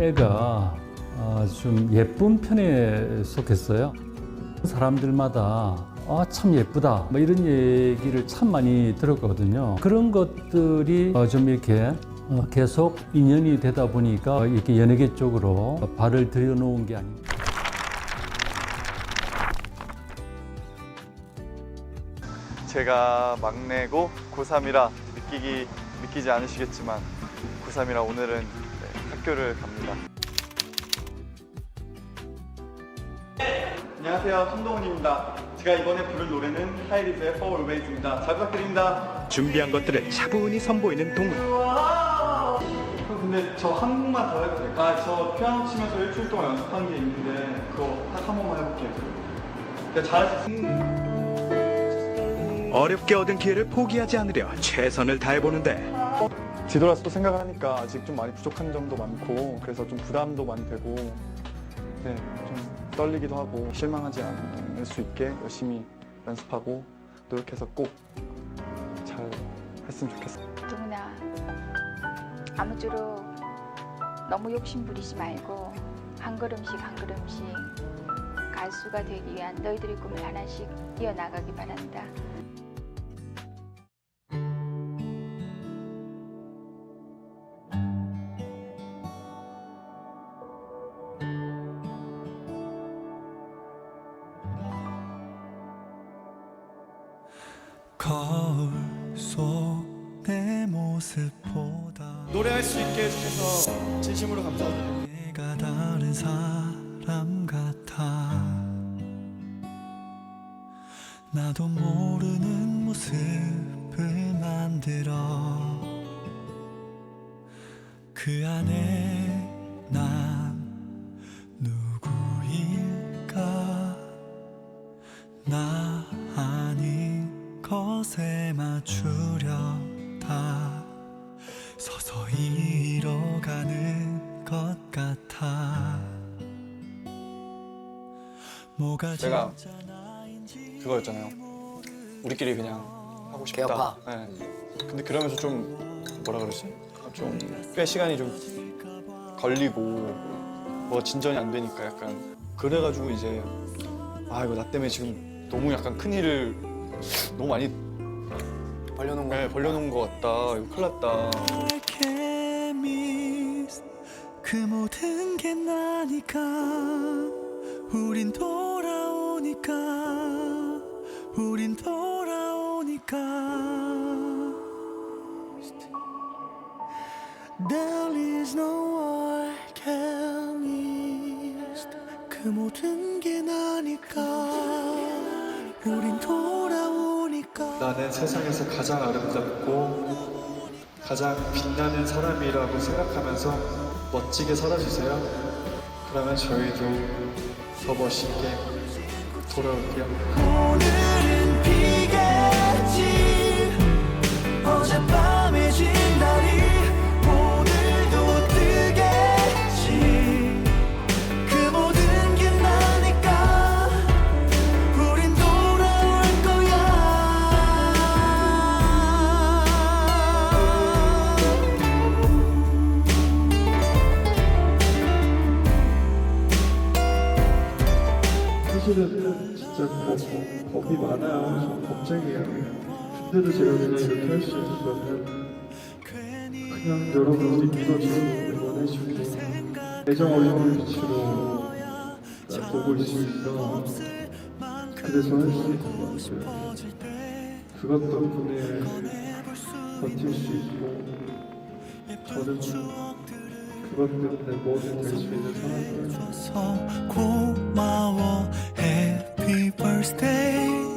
애가 어, 좀 예쁜 편에 속했어요. 사람들마다 아, 참 예쁘다. 뭐 이런 얘기를 참 많이 들었거든요. 그런 것들이 어, 좀 이렇게 어, 계속 인연이 되다 보니까 이렇게 연예계 쪽으로 발을 들여놓은 게 아닌가. 제가 막내고 고3이라 느끼기 느끼지 않으시겠지만 고3이라 오늘은 네, 학교를 갑니다. 안녕하세요, 손동훈입니다. 제가 이번에 부를 노래는 하이리즈의 For Always입니다. 잘 부탁드립니다. 준비한 것들을 차분히 선보이는 동훈 형, 근데 저 한국만 더 해도 될까요? 아, 저 피아노 치면서 일주일 동안 연습한 게 있는데 그거 딱 한 번만 해볼게요. 제가 잘할 수 있어요. 어렵게 얻은 기회를 포기하지 않으려 최선을 다해보는데 뒤돌아서 또 생각하니까 아직 좀 많이 부족한 점도 많고 그래서 좀 부담도 많이 되고 네, 좀 떨리기도 하고 실망하지 않을 수 있게 열심히 연습하고 노력해서 꼭 잘 했으면 좋겠어요. 동훈아 아무쪼록 너무 욕심 부리지 말고 한 걸음씩 한 걸음씩 가수가 되기 위한 너희들의 꿈을 하나씩 이어나가기 바란다. 거울 속 내 모습보다 노래할 수 있게 해주셔서 진심으로 감사드립니다. 내가 다른 사람 같아 나도 모르는 모습을 만들어 그 안에 난 누구일까 나 것에 맞추려 다 서서히 잃어가는 것 같아 뭐가 제가 그거였잖아요. 우리끼리 그냥 하고 싶다. 개업하. 네. 근데 그러면서 좀 뭐라 그러지? 좀 꽤 시간이 좀 걸리고 뭐 진전이 안 되니까 약간 그래가지고 이제 아 이거 나 때문에 지금 너무 약간 큰 일을 너무 많이 벌려놓은 거. 네, 벌려놓은 것 같다. 이거 큰일 났다. alchemist 그 모든 게 나니까 우린 돌아오니까 우린 돌아오니까 There is no alchemist 그 모든 게 나니까 우린 돌아오니까 나는 세상에서 가장 아름답고 가장 빛나는 사람이라고 생각하면서 멋지게 살아주세요. 그러면 저희도 더 멋있게 돌아올게요. 사실은 진짜 겁, 겁이 많아요. 저 겁쟁이에요. 근데도 제가 그냥 이렇게 할 수 있었다면 그냥 여러분들이 믿어주고 응원해주고 애정 어린 빛으로 날 보고 있으니까 그래서 할 수 있는 것 같아요. 그것 덕분에 버틸 수 있고 저는 그것 때문에 뭐든 될수 있는 사람이에요. 고마워 Happy birthday